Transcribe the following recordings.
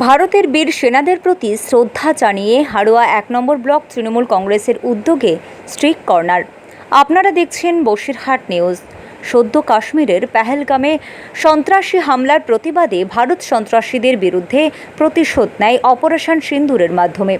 ভারতের বীর সেনাদের প্রতি শ্রদ্ধা জানিয়ে হাড়োয়া এক নম্বর ব্লক তৃণমূল কংগ্রেসের উদ্যোগে স্ট্রিক কর্নার। আপনারা দেখছেন বসিরহাট নিউজ। সদ্য কাশ্মীরের পেহেলগামে সন্ত্রাসী হামলার প্রতিবাদে ভারত সন্ত্রাসীদের বিরুদ্ধে প্রতিশোধ নেয় অপারেশন সিন্দুরের মাধ্যমে।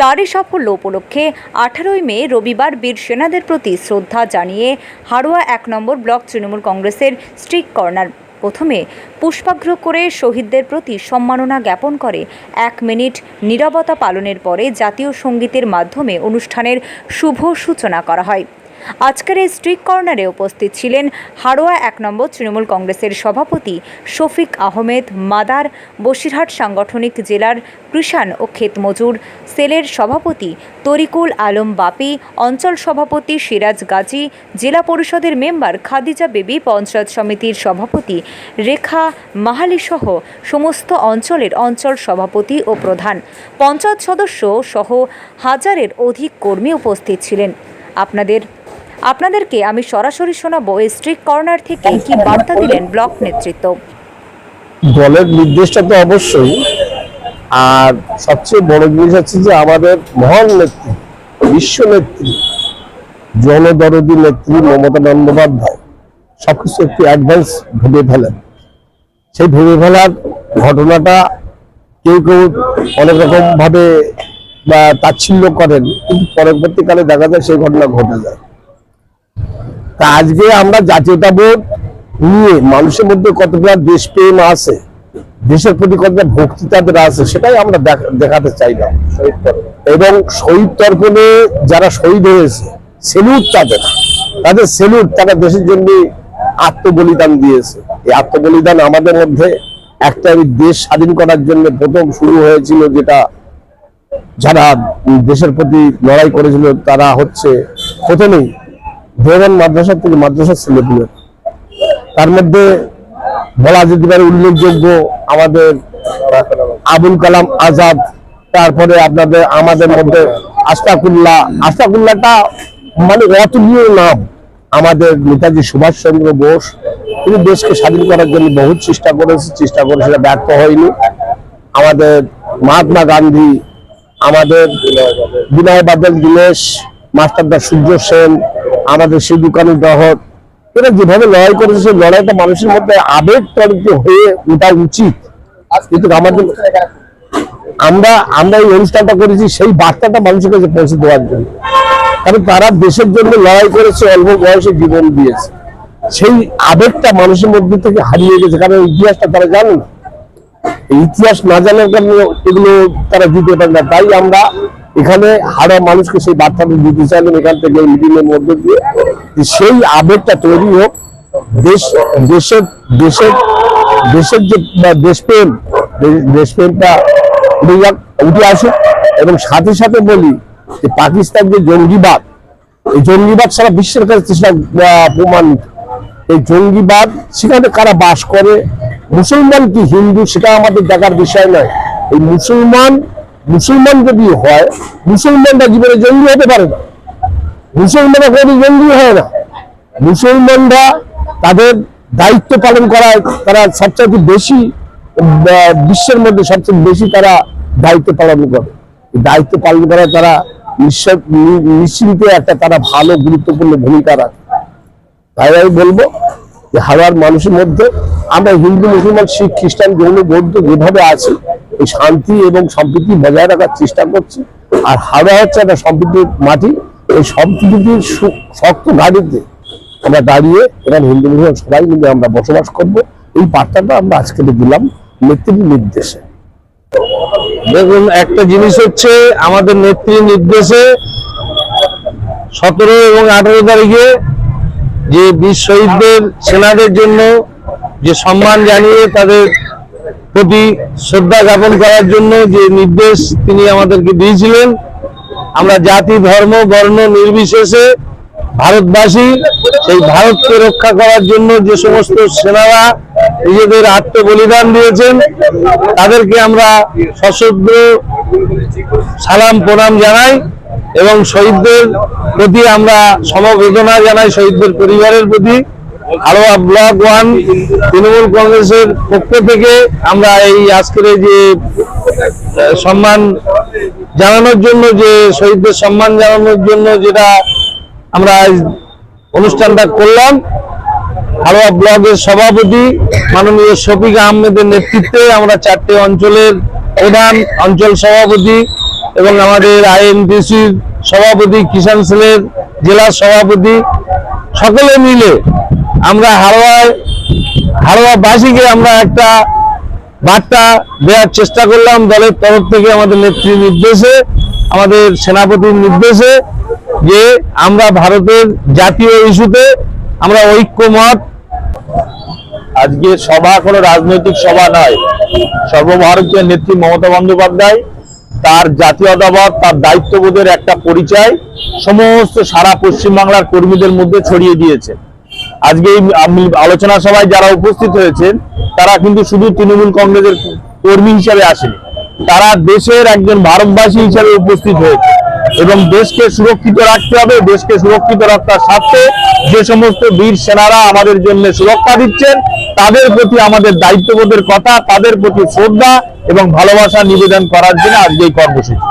তারই সাফল্য উপলক্ষে আঠারোই মে রবিবার বীর সেনাদের প্রতি শ্রদ্ধা জানিয়ে হাড়োয়া এক নম্বর ব্লক তৃণমূল কংগ্রেসের স্ট্রিক কর্নার। প্রথমে পুষ্পাঘ্র করে শহীদদের প্রতি সম্মাননা জ্ঞাপন করে এক মিনিট নিরবতা পালনের পরে জাতীয় সঙ্গীতের মাধ্যমে অনুষ্ঠানের শুভ সূচনা করা হয়। আজকের এই স্ট্রিক কর্নারে উপস্থিত ছিলেন হাড়োয়া এক নম্বর তৃণমূল কংগ্রেসের সভাপতি শফিক আহমেদ মাদার, বসিরহাট সাংগঠনিক জেলার কৃষাণ ও ক্ষেতমজুর সেলের সভাপতি তরিকুল আলম বাপি, অঞ্চল সভাপতি সিরাজ গাজী, জেলা পরিষদের মেম্বার খাদিজা বেবি, পঞ্চায়েত সমিতির সভাপতি রেখা মাহালি সহ সমস্ত অঞ্চলের অঞ্চল সভাপতি ও প্রধান। পঞ্চায়েত সদস্য সহ হাজারের অধিক কর্মী উপস্থিত ছিলেন। আপনাদের আপনাদেরকে আমি সরাসরি শোনাবো এই কর্নার থেকে কি বার্তা দিলেন ব্লক নেতৃত্ব? দলের নির্দেশটা তো অবশ্যই। আর সবচেয়ে বড় জিনিস হচ্ছে যে আমাদের মহান নেত্রী, বিশ্ব নেত্রী, জনদরদী নেত্রী মমতা বন্দ্যোপাধ্যায় সবকিছু একটু অ্যাডভান্স ভেবে ফেলেন। সেই ভেবে ফেলার ঘটনাটা কেউ কেউ অনেক রকম ভাবে বা তাচ্ছিল্য করেন, কিন্তু পরবর্তীকালে দেখা যায় সেই ঘটনা ঘটে যায়। তা আজকে আমরা জাতীয়তাবোধ নিয়ে মানুষের মধ্যে কতটা দেশপ্রেম আছে দেশের প্রতি কতটা ভক্তি তাদের আছে সেটাই আমরা দেখ- দেখাতে চাইলাম এবং শহীদ তর্পণে যারা শহীদ হয়েছে সেলুট তাদের। তাদের সেলুট তারা দেশের জন্য আত্মবলিদান দিয়েছে। এই আত্মবলিদান আমাদের মধ্যে একটা দেশ স্বাধীন করার জন্য প্রথম শুরু হয়েছিল যেটা যারা দেশের প্রতি লড়াই করেছিল তারা হচ্ছে প্রথমেই দেওয়ান মাদ্রাসা থেকে মাদ্রাসার ছেলেপুলে। তার মধ্যে বলা যেতে পারে উল্লেখযোগ্য আমাদের আবুল কালাম আজাদ, তারপরে আপনাদের, আমাদের মধ্যে আশফাকুল্লাহ। আশফাকুল্লাহটা মানে অতুলনীয় নাম। আমাদের নেতাজি সুভাষচন্দ্র বোস, তিনি দেশকে স্বাধীন করার জন্য বহুত চেষ্টা করেছে, চেষ্টা করে সেটা ব্যর্থ হয়নি। আমাদের মহাত্মা গান্ধী, আমাদের বিনয় বাদল, দীনেশ, মাস্টারদা সূর্য সেন আমাদের সিধু কানু দহর এরা যেভাবে লড়াই করেছে, সেই লড়াইটা মানুষের মধ্যে আবেগ তরিত হয়ে ওঠা উচিত। কিন্তু আমাদের আমরা আমরা এই অনুষ্ঠানটা করেছি, সেই বার্তাটা মানুষের কাছে পৌঁছে দেওয়ার জন্য। কারণ তারা দেশের জন্য লড়াই করেছে, অল্প বয়সে জীবন দিয়েছে। সেই আবেগটা মানুষের মধ্যে থেকে হারিয়ে গেছে, কারণ ইতিহাসটা তারা জানে না। ইতিহাস না জানার কারণে এগুলো তারা দিতে পারে না। তাই আমরা এখানে হারা মানুষকে সেই বার্তাটা দিতে চাইলাম এখান থেকে এই মিটিং এর মধ্যে দিয়ে সেই আবেগটা তৈরি হোক দেশ দেশের দেশের দেশের যে দেশপ্রেম দেশপ্রেমটা উঠে যাক উঠে আসুক। এবং সাথে সাথে বলি যে পাকিস্তান যে জঙ্গিবাদ এই জঙ্গিবাদ সারা বিশ্বের কাছে আহ, প্রমাণিত। এই জঙ্গিবাদ সেখানে কারা বাস করে? মুসলমান কি হিন্দু সেটা আমাদের দেখার বিষয় নয়। এই মুসলমান মুসলমান যদি হয়, মুসলমানরা জীবনে জঙ্গি হতে পারে না। মুসলমানরা কোনো জঙ্গি হয় না। মুসলমানরা তাদের দায়িত্ব পালন করায় তারা সবচেয়ে বেশি বিশ্বের মধ্যে সবচেয়ে বেশি তারা দায়িত্ব পালন করে। দায়িত্ব পালন করায় তারা নিশ্চিন্তে একটা তারা ভালো, গুরুত্বপূর্ণ ভূমিকা রাখে। তাই আমি বলব যে হাওড়ার মানুষের মধ্যে আমরা হিন্দু, মুসলমান, শিখ, খ্রিস্টান, জৈন, বৌদ্ধ যেভাবে আছি এই শান্তি এবং সম্প্রীতি বজায় রাখার চেষ্টা করছি। আর হাওড়া হচ্ছে একটা সম্প্রীতির মাটি। এই সম্প্রীতির শক্ত ঘাটিতে আমরা দাঁড়িয়ে এখানে হিন্দু মুসলমান সবাই মিলে আমরা বসবাস করব। এই বার্তাটা আমরা আজকে দিলাম নেত্রীর নির্দেশে। দেখুন, একটা জিনিস হচ্ছে আমাদের নেত্রীর নির্দেশে সতেরো এবং আঠারো তারিখে যে বীর শহীদদের, সেনাদের জন্য যে সম্মান জানিয়ে তাদের প্রতি শ্রদ্ধা জ্ঞাপন করার জন্য যে নির্দেশ তিনি আমাদেরকে দিয়েছিলেন, আমরা জাতি, ধর্ম, বর্ণ নির্বিশেষে ভারতবাসী সেই ভারতকে রক্ষা করার জন্য যে সমস্ত সেনারা নিজেদের আত্মবলিদান দিয়েছেন, তাদেরকে আমরা সশ্রদ্ধ সালাম, প্রণাম জানাই এবং শহীদদের প্রতি আমরা সমবেদনা জানাই, শহীদদের পরিবারের প্রতি। হাড়োয়া ব্লক ওয়ান তৃণমূল কংগ্রেসের পক্ষ থেকে আমরা এই আজকের যে সম্মান জানানোর জন্য যে, শহীদদের সম্মান জানানোর জন্য যেটা আমরা অনুষ্ঠানটা করলাম হাড়োয়া ব্লকের সভাপতি মাননীয় শফিক আহমেদের নেতৃত্বে আমরা চারটে অঞ্চলের প্রধান অঞ্চল সভাপতি এবং আমাদের আইএনটিসির সভাপতি, কিষাণ সেলের জেলা সভাপতি, সকলে মিলে আমরা হাড়োয়ায় হাড়োয়াবাসীকে আমরা একটা বার্তা দেওয়ার চেষ্টা করলাম, দলের তরফ থেকে আমাদের নেত্রীর নির্দেশে, আমাদের সেনাপতির নির্দেশে, যে আমরা ভারতের জাতীয় ইস্যুতে আমরা ঐক্যমত। আজকে সভা কোনো রাজনৈতিক সভা নয়। সর্বভারতীয় নেত্রী মমতা বন্দ্যোপাধ্যায় তার জাতীয়তাবাদ, তার দায়িত্ববোধের একটা পরিচয় সমস্ত সারা পশ্চিমবাংলার কর্মীদের মধ্যে ছড়িয়ে দিয়েছে। আজকে এই আলোচনা সভায় যারা উপস্থিত হয়েছেন, তারা কিন্তু শুধু তৃণমূল কংগ্রেসের কর্মী হিসাবে আসেনি। তারা দেশের একজন ভারতবাসী হিসাবে উপস্থিত হয়েছে এবং দেশকে সুরক্ষিত রাখতে হবে, দেশকে সুরক্ষিত রাখার স্বার্থে যে সমস্ত বীর সেনারা আমাদের জন্য সুরক্ষা দিচ্ছেন, তাদের প্রতি আমাদের দায়িত্ববোধের কথা, তাদের প্রতি শ্রদ্ধা এবং ভালোবাসা নিবেদন করার জন্য আজকে এই কর্মসূচি।